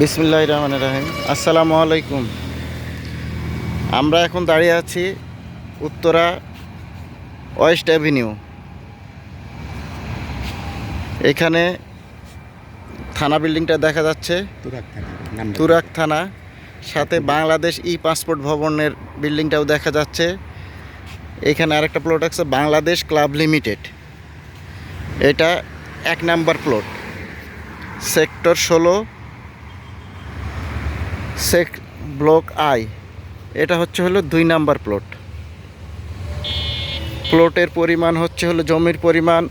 বিসমুল্লাহ রহমান রাহিম। আসসালামু আলাইকুম। আমরা এখন দাঁড়িয়ে আছি উত্তরা ওয়েস্ট অ্যাভিনিউ। এখানে থানা বিল্ডিংটা দেখা যাচ্ছে। তুরাক থানা সাথে বাংলাদেশ ই পাসপোর্ট ভবনের বিল্ডিংটাও দেখা যাচ্ছে। এখানে আরেকটা প্লট আছে বাংলাদেশ ক্লাব লিমিটেড। এটা এক নাম্বার প্লট সেক্টর ষোলো সেক ব্লক আই এটা হচ্ছে হলো দুই নাম্বার প্লট প্লটের পরিমাণ হচ্ছে হলো জমির পরিমাণ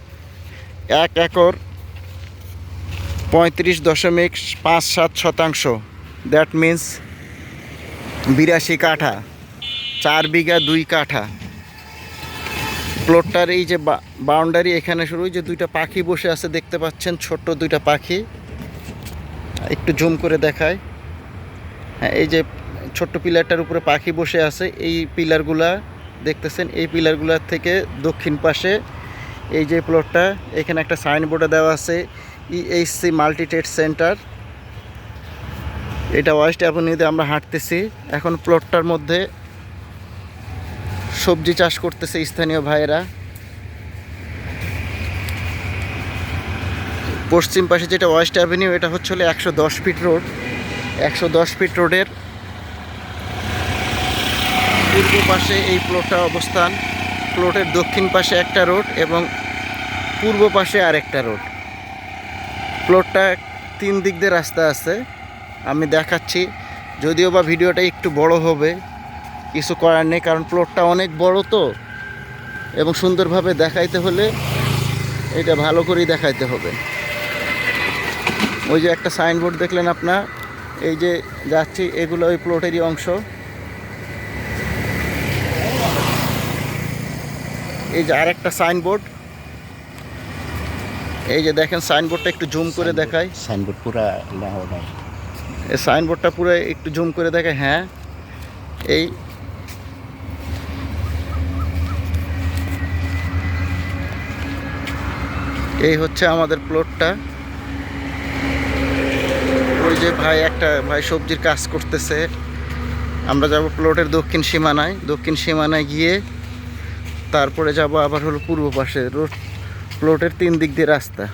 এক একর পঁয়ত্রিশ দশমিক পাঁচ সাত শতাংশ। দ্যাট মিন্স বিরাশি কাঠা, চার বিঘা দুই কাঠা। প্লটটার এই যে বাউন্ডারি এখানে শুরু যে দুইটা পাখি বসে আছে, দেখতে পাচ্ছেন ছোট্ট দুইটা পাখি। একটু জুম করে দেখায়। এই যে ছোট্ট পিলারটার উপরে পাখি বসে আছে, এই পিলারগুলা দেখতেছেন, এই পিলারগুলার থেকে দক্ষিণ পাশে এই যে প্লটটা, এখানে একটা সাইনবোর্ডে দেওয়া আছে E EHC multi trade centre. এটা ওয়েস্ট অ্যাভিনিউতে আমরা হাঁটতেছি, এখন প্লটটার মধ্যে সবজি চাষ করতেছে স্থানীয় ভাইয়েরা। পশ্চিম পাশে যেটা ওয়েস্ট অ্যাভিনিউ, এটা হচ্ছে একশো দশ ফিট রোড। একশো দশ ফিট রোডের পূর্ব পাশে এই প্লটটা অবস্থান। প্লটের দক্ষিণ পাশে একটা রোড এবং পূর্ব পাশে আরেকটা রোড প্লটটা তিন দিক দিয়ে রাস্তা আছে। আমি দেখাচ্ছি, যদিও বা ভিডিওটা একটু বড় হবে, কিছু করার নেই, কারণ প্লটটা অনেক বড় তো। এবং সুন্দরভাবে দেখাইতে হলে এটা ভালো করেই দেখাইতে হবে। ওই যে একটা সাইনবোর্ড দেখলেন আপনার? এই যে যাচ্ছি এগুলো ওই প্লটেরই অংশ। এই যে আরেকটা সাইনবোর্ড। এই যে দেখেন সাইনবোর্ডটা একটু জুম করে দেখায় সাইনবোর্ড পুরো এই সাইনবোর্ডটা পুরো একটু জুম করে দেখায় হ্যাঁ। এই এই হচ্ছে আমাদের প্লটটা। যে ভাই একটা ভাই সবজির কাজ করতেছে, আমরা যাব প্লটের দক্ষিণ সীমানায়। দক্ষিণ সীমানায় গিয়ে তারপরে যাব আবার হলো পূর্ব পাশে। রোড প্লটের তিন দিক দিয়ে রাস্তা।